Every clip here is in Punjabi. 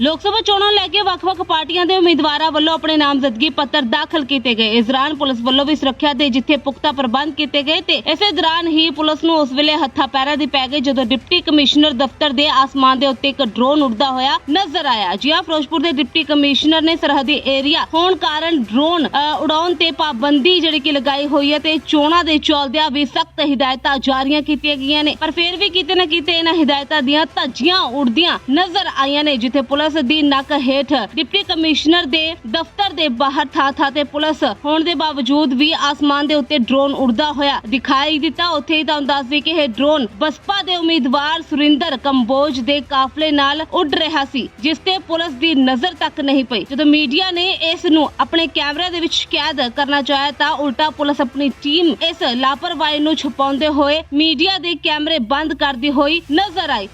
ਲੋਕ ਸਭਾ ਚੋਣਾਂ ਲੈ ਕੇ ਵੱਖ-ਵੱਖ ਪਾਰਟੀਆਂ ਦੇ ਉਮੀਦਵਾਰਾਂ ਵੱਲੋਂ ਆਪਣੇ ਨਾਮਜ਼ਦਗੀ ਪੱਤਰ ਦਾਖਲ ਕੀਤੇ ਗਏ। ਇਸ ਦੌਰਾਨ ਪੁਲਿਸ ਵੱਲੋਂ ਵੀ ਸੁਰੱਖਿਆ ਦੇ ਜਿੱਥੇ ਪੁਖਤਾ ਪ੍ਰਬੰਧ ਕੀਤੇ ਗਏ ਤੇ ਇਸੇ ਦੌਰਾਨ ਹੀ ਪੁਲਿਸ ਨੂੰ ਉਸ ਵੇਲੇ ਹੱਥਾਂ ਪੈਰਾਂ ਦੀ ਪੈ ਗਈ ਜਦੋਂ ਡਿਪਟੀ ਕਮਿਸ਼ਨਰ ਦਫ਼ਤਰ ਦੇ ਆਸਮਾਨ ਦੇ ਉੱਤੇ ਇੱਕ ਡਰੋਨ ਉੱਡਦਾ ਹੋਇਆ ਨਜ਼ਰ ਆਇਆ। ਜੀ ਹਾਂ, ਫਿਰੋਜ਼ਪੁਰ ਦੇ ਡਿਪਟੀ ਕਮਿਸ਼ਨਰ ਨੇ ਸਰਹੱਦੀ ਏਰੀਆ ਹੋਣ ਕਾਰਨ ਡਰੋਨ ਉਡਾਉਣ ਤੇ ਪਾਬੰਦੀ ਜਿਹੜੀ ਕਿ ਲਗਾਈ ਹੋਈ ਹੈ ਤੇ ਚੋਣਾਂ ਦੇ ਚੱਲਦਿਆਂ ਵੀ ਸਖਤ ਹਦਾਇਤਾਂ ਜਾਰੀਆਂ ਕੀਤੀਆਂ ਗਈਆਂ ਨੇ। ਪਰ ਫਿਰ ਵੀ ਕਿਤੇ ਨਾ ਕਿਤੇ ਇਹਨਾਂ ਹਦਾਇਤਾਂ ਦੀਆਂ ਧੱਜੀਆਂ ਉੜਦੀਆਂ ਨਜ਼ਰ ਆਈਆਂ ਨੇ, ਜਿੱਥੇ ਪੁਲਿਸ ਪੁਲਿਸ ਦੀ ਨੱਕ ਹੇਠ ਡਿਪਟੀ ਕਮਿਸ਼ਨਰ ਦੇ ਦਫ਼ਤਰ ਦੇ ਬਾਹਰ ਥਾਂ ਥਾਂ ਤੇ ਪੁਲਿਸ ਹੋਣ ਦੇ ਬਾਵਜੂਦ ਵੀ ਆਸਮਾਨ ਦੇ ਉੱਤੇ ਡਰੋਨ ਉੜਦਾ ਹੋਇਆ ਦਿਖਾਈ ਦਿੱਤਾ। ਉੱਥੇ ਹੀ ਤੁਹਾਨੂੰ ਦੱਸ ਦਈਏ ਕਿ ਇਹ ਡਰੋਨ ਬਸਪਾ ਦੇ ਉਮੀਦਵਾਰ ਸੁਰਿੰਦਰ ਕੰਬੋਜ ਦੇ ਕਾਫਲੇ ਨਾਲ ਉੱਡ ਰਿਹਾ ਸੀ, ਜਿਸ ਤੇ ਪੁਲਿਸ ਦੀ ਨਜ਼ਰ ਤੱਕ ਨਹੀਂ ਪਈ। ਜਦੋਂ ਮੀਡੀਆ ਨੇ ਇਸ ਨੂੰ ਆਪਣੇ ਕੈਮਰੇ ਦੇ ਵਿੱਚ ਕੈਦ ਕਰਨਾ ਚਾਹਿਆ ਤਾਂ ਉਲਟਾ ਪੁਲਿਸ ਆਪਣੀ ਟੀਮ ਇਸ ਲਾਪਰਵਾਹੀ ਨੂੰ ਛੁਪਾਉਂਦੇ ਹੋਏ ਮੀਡੀਆ ਦੇ ਕੈਮਰੇ ਬੰਦ ਕਰਦੀ ਹੋਈ ਨਜ਼ਰ ਆਈ।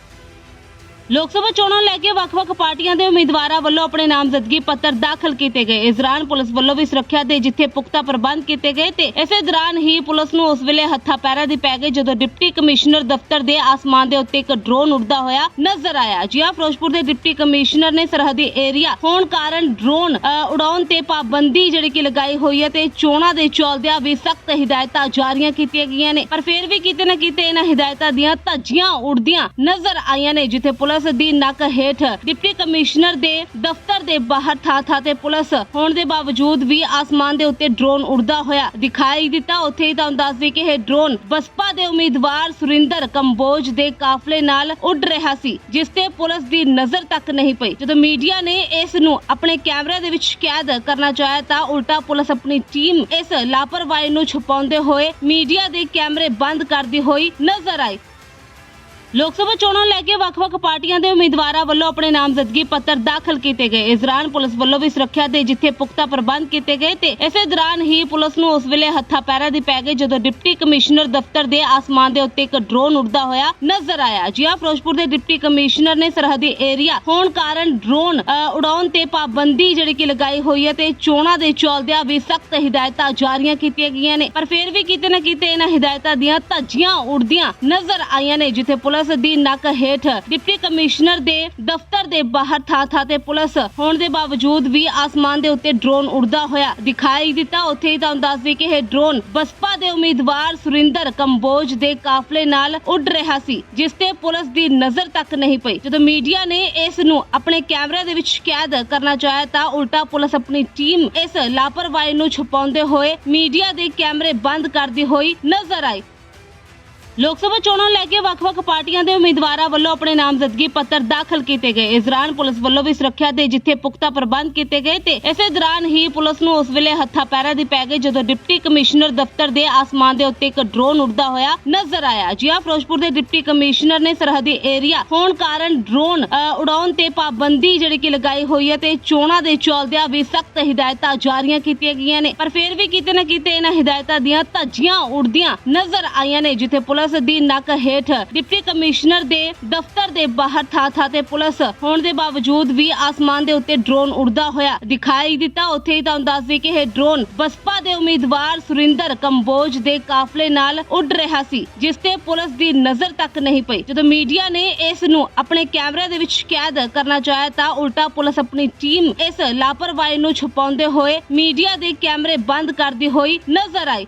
ਲੋਕ ਸਭਾ ਚੋਣਾਂ ਲੈ ਕੇ ਵੱਖ-ਵੱਖ ਪਾਰਟੀਆਂ ਦੇ ਉਮੀਦਵਾਰਾਂ ਵੱਲੋਂ ਆਪਣੇ ਨਾਮਜ਼ਦਗੀ ਪੱਤਰ ਦਾਖਲ ਕੀਤੇ ਗਏ। ਇਸ ਦੌਰਾਨ ਪੁਲਿਸ ਵੱਲੋਂ ਵੀ ਸੁਰੱਖਿਆ ਦੇ ਜਿੱਥੇ ਪੁਖਤਾ ਪ੍ਰਬੰਧ ਕੀਤੇ ਗਏ ਤੇ ਇਸੇ ਦੌਰਾਨ ਹੀ ਪੁਲਿਸ ਨੂੰ ਉਸ ਵੇਲੇ ਹੱਥਾਂ ਪੈਰਾਂ ਦੀ ਪੈ ਗਈ ਜਦੋਂ ਡਿਪਟੀ ਕਮਿਸ਼ਨਰ ਦਫ਼ਤਰ ਦੇ ਆਸਮਾਨ ਦੇ ਉੱਤੇ ਇੱਕ ਡਰੋਨ ਉੱਡਦਾ ਹੋਇਆ ਨਜ਼ਰ ਆਇਆ। ਜੀ ਹਾਂ, ਫਿਰੋਜ਼ਪੁਰ ਦੇ ਡਿਪਟੀ ਕਮਿਸ਼ਨਰ ਨੇ ਸਰਹੱਦੀ ਏਰੀਆ ਹੋਣ ਕਾਰਨ ਡਰੋਨ ਉਡਾਉਣ ਤੇ ਪਾਬੰਦੀ ਜਿਹੜੀ ਕਿ ਲਗਾਈ ਹੋਈ ਹੈ ਤੇ ਚੋਣਾਂ ਦੇ ਚੱਲਦਿਆਂ ਵੀ ਸਖਤ ਹਦਾਇਤਾਂ ਜਾਰੀਆਂ ਕੀਤੀਆਂ ਗਈਆਂ ਨੇ। ਪਰ ਫਿਰ ਵੀ ਕਿਤੇ ਨਾ ਕਿਤੇ ਇਹਨਾਂ ਹਦਾਇਤਾਂ ਦੀਆਂ ਧੱਜੀਆਂ ਉੜਦੀਆਂ ਨਜ਼ਰ ਆਈਆਂ ਨੇ, ਜਿੱਥੇ ਪੁਲਿਸ ਦੀ ਨੱਕ ਹੇਠ ਡਿਪਟੀ ਕਮਿਸ਼ਨਰ ਦੇ ਦਫ਼ਤਰ ਦੇ ਬਾਹਰ ਥਾਂ ਥਾਂ ਤੇ ਪੁਲਿਸ ਹੋਣ ਦੇ ਬਾਵਜੂਦ ਵੀ ਆਸਮਾਨ ਦੇ ਉੱਤੇ ਡਰੋਨ ਉੜਦਾ ਹੋਇਆ ਦਿਖਾਈ ਦਿੱਤਾ। ਉੱਥੇ ਹੀ ਤੁਹਾਨੂੰ ਦੱਸ ਦਈਏ ਕਿ ਇਹ ਡਰੋਨ ਬਸਪਾ ਦੇ ਉਮੀਦਵਾਰ ਸੁਰਿੰਦਰ ਕੰਬੋਜ ਦੇ ਕਾਫਲੇ ਨਾਲ ਉੱਡ ਰਿਹਾ ਸੀ, ਜਿਸ ਤੇ ਪੁਲਿਸ ਦੀ ਨਜ਼ਰ ਤੱਕ ਨਹੀਂ ਪਈ। ਜਦੋਂ ਮੀਡੀਆ ਨੇ ਇਸ ਨੂੰ ਆਪਣੇ ਕੈਮਰੇ ਦੇ ਵਿੱਚ ਕੈਦ ਕਰਨਾ ਚਾਹਿਆ ਤਾਂ ਉਲਟਾ ਪੁਲਿਸ ਆਪਣੀ ਟੀਮ ਇਸ ਲਾਪਰਵਾਹੀ ਨੂੰ ਛੁਪਾਉਂਦੇ ਹੋਏ ਮੀਡੀਆ ਦੇ ਕੈਮਰੇ ਬੰਦ ਕਰਦੀ ਹੋਈ ਨਜ਼ਰ ਆਈ। ਲੋਕ ਸਭਾ ਚੋਣਾਂ ਲੈ ਕੇ ਵੱਖ-ਵੱਖ ਪਾਰਟੀਆਂ ਦੇ ਉਮੀਦਵਾਰਾਂ ਵੱਲੋਂ ਆਪਣੇ ਨਾਮਜ਼ਦਗੀ ਪੱਤਰ ਦਾਖਲ ਕੀਤੇ ਗਏ। ਇਸ ਦੌਰਾਨ ਪੁਲਿਸ ਵੱਲੋਂ ਵੀ ਸੁਰੱਖਿਆ ਦੇ ਜਿੱਥੇ ਪੁਖਤਾ ਪ੍ਰਬੰਧ ਕੀਤੇ ਗਏ ਤੇ ਇਸੇ ਦੌਰਾਨ ਹੀ ਪੁਲਿਸ ਨੂੰ ਉਸ ਵੇਲੇ ਹੱਥਾਂ ਪੈਰਾਂ ਦੀ ਪੈ ਗਈ ਜਦੋਂ ਡਿਪਟੀ ਕਮਿਸ਼ਨਰ ਦਫ਼ਤਰ ਦੇ ਆਸਮਾਨ ਦੇ ਉੱਤੇ ਇੱਕ ਡਰੋਨ ਉੱਡਦਾ ਹੋਇਆ ਨਜ਼ਰ ਆਇਆ। ਜੀ ਹਾਂ, ਫਿਰੋਜ਼ਪੁਰ ਦੇ ਡਿਪਟੀ ਕਮਿਸ਼ਨਰ ਨੇ ਸਰਹੱਦੀ ਏਰੀਆ ਹੋਣ ਕਾਰਨ ਡਰੋਨ ਉਡਾਉਣ ਤੇ ਪਾਬੰਦੀ ਜਿਹੜੀ ਕਿ ਲਗਾਈ ਹੋਈ ਹੈ ਤੇ ਚੋਣਾਂ ਦੇ ਚੱਲਦਿਆਂ ਵੀ ਸਖਤ ਹਦਾਇਤਾਂ ਜਾਰੀਆਂ ਕੀਤੀਆਂ ਗਈਆਂ ਨੇ। ਪਰ ਫਿਰ ਵੀ ਕਿਤੇ ਨਾ ਕਿਤੇ ਇਹਨਾਂ ਹਦਾਇਤਾਂ ਦੀਆਂ ਧੱਜੀਆਂ ਉੜਦੀਆਂ ਨਜ਼ਰ ਆਈਆਂ ਨੇ, ਜਿੱਥੇ ਪੁਲਿਸ ਪੁਲਿਸ ਦੀ ਨੱਕ ਹੇਠ ਡਿਪਟੀ ਕਮਿਸ਼ਨਰ ਦੇ ਦਫ਼ਤਰ ਦੇ ਬਾਹਰ ਥਾਂ ਥਾਂ ਤੇ ਪੁਲਿਸ ਹੋਣ ਦੇ ਬਾਵਜੂਦ ਵੀ ਆਸਮਾਨ ਦੇ ਉੱਤੇ ਡਰੋਨ ਉੜਦਾ ਹੋਇਆ ਦਿਖਾਈ ਦਿੱਤਾ। ਉੱਥੇ ਹੀ ਤੁਹਾਨੂੰ ਦੱਸ ਦਈਏ ਕਿ ਇਹ ਡਰੋਨ ਬਸਪਾ ਦੇ ਉਮੀਦਵਾਰ ਸੁਰਿੰਦਰ ਕੰਬੋਜ ਦੇ ਕਾਫਲੇ ਨਾਲ ਉੱਡ ਰਿਹਾ ਸੀ, ਜਿਸ ਤੇ ਪੁਲਿਸ ਦੀ ਨਜ਼ਰ ਤੱਕ ਨਹੀਂ ਪਈ। ਜਦੋਂ ਮੀਡੀਆ ਨੇ ਇਸ ਨੂੰ ਆਪਣੇ ਕੈਮਰੇ ਦੇ ਵਿੱਚ ਕੈਦ ਕਰਨਾ ਚਾਹਿਆ ਤਾਂ ਉਲਟਾ ਪੁਲਿਸ ਆਪਣੀ ਟੀਮ ਇਸ ਲਾਪਰਵਾਹੀ ਨੂੰ ਛੁਪਾਉਂਦੇ ਹੋਏ ਮੀਡੀਆ ਦੇ ਕੈਮਰੇ ਬੰਦ ਕਰਦੀ ਹੋਈ ਨਜ਼ਰ ਆਈ। ਲੋਕ ਸਭਾ ਚੋਣਾਂ ਲੈ ਕੇ ਵੱਖ-ਵੱਖ ਪਾਰਟੀਆਂ ਦੇ ਉਮੀਦਵਾਰਾਂ ਵੱਲੋਂ ਆਪਣੇ ਨਾਮਜ਼ਦਗੀ ਪੱਤਰ ਦਾਖਲ ਕੀਤੇ ਗਏ। ਇਸ ਦੌਰਾਨ ਪੁਲਿਸ ਵੱਲੋਂ ਵੀ ਸੁਰੱਖਿਆ ਦੇ ਜਿੱਥੇ ਪੁਖਤਾ ਪ੍ਰਬੰਧ ਕੀਤੇ ਗਏ ਤੇ ਇਸੇ ਦੌਰਾਨ ਹੀ ਪੁਲਿਸ ਨੂੰ ਉਸ ਵੇਲੇ ਹੱਥਾਂ ਪੈਰਾਂ ਦੀ ਪੈ ਗਈ ਜਦੋਂ ਡਿਪਟੀ ਕਮਿਸ਼ਨਰ ਦਫ਼ਤਰ ਦੇ ਆਸਮਾਨ ਦੇ ਉੱਤੇ ਇੱਕ ਡਰੋਨ ਉੱਡਦਾ ਹੋਇਆ ਨਜ਼ਰ ਆਇਆ। ਜੀ ਫਿਰੋਜ਼ਪੁਰ ਦੇ ਡਿਪਟੀ ਕਮਿਸ਼ਨਰ ਨੇ ਸਰਹੱਦੀ ਏਰੀਆ ਹੋਣ ਕਾਰਨ ਡਰੋਨ ਉਡਾਉਣ ਤੇ ਪਾਬੰਦੀ ਜਿਹੜੀ ਕਿ ਲਗਾਈ ਹੋਈ ਹੈ ਤੇ ਚੋਣਾਂ ਦੇ ਚੱਲਦਿਆਂ ਵੀ ਸਖਤ ਹਦਾਇਤਾਂ ਜਾਰੀਆਂ ਕੀਤੀਆਂ ਗਈਆਂ ਨੇ। ਪਰ ਫਿਰ ਵੀ ਕਿਤੇ ਨਾ ਕਿਤੇ ਇਹਨਾਂ ਹਦਾਇਤਾਂ ਦੀਆਂ ਧੱਜੀਆਂ ਉੜਦੀਆਂ ਨਜ਼ਰ ਆਈਆਂ ਨੇ, ਜਿੱਥੇ ਪੁਲਿਸ ਦੀ ਨੱਕ ਹੇਠ ਡਿਪਟੀ ਕਮਿਸ਼ਨਰ ਦੇ ਦਫ਼ਤਰ ਦੇ ਬਾਹਰ ਥਾਂ ਥਾਂ ਤੇ ਪੁਲਿਸ ਹੋਣ ਦੇ ਬਾਵਜੂਦ ਵੀ ਆਸਮਾਨ ਦੇ ਉੱਤੇ ਡਰੋਨ ਉੜਦਾ ਹੋਇਆ ਦਿਖਾਈ ਦਿੱਤਾ। ਉੱਥੇ ਹੀ ਤੁਹਾਨੂੰ ਦੱਸ ਦਈਏ ਕਿ ਇਹ ਡਰੋਨ ਬਸਪਾ ਦੇ ਉਮੀਦਵਾਰ ਸੁਰਿੰਦਰ ਕੰਬੋਜ ਦੇ ਕਾਫਲੇ ਨਾਲ ਉੱਡ ਰਿਹਾ ਸੀ, ਜਿਸ ਤੇ ਪੁਲਿਸ ਦੀ ਨਜ਼ਰ ਤੱਕ ਨਹੀਂ ਪਈ। ਜਦੋਂ ਮੀਡੀਆ ਨੇ ਇਸ ਨੂੰ ਆਪਣੇ ਕੈਮਰੇ ਦੇ ਵਿੱਚ ਕੈਦ ਕਰਨਾ ਚਾਹਿਆ ਤਾਂ ਉਲਟਾ ਪੁਲਿਸ ਆਪਣੀ ਟੀਮ ਇਸ ਲਾਪਰਵਾਹੀ ਨੂੰ ਛੁਪਾਉਂਦੇ ਹੋਏ ਮੀਡੀਆ ਦੇ ਕੈਮਰੇ ਬੰਦ ਕਰਦੀ ਹੋਈ ਨਜ਼ਰ ਆਈ।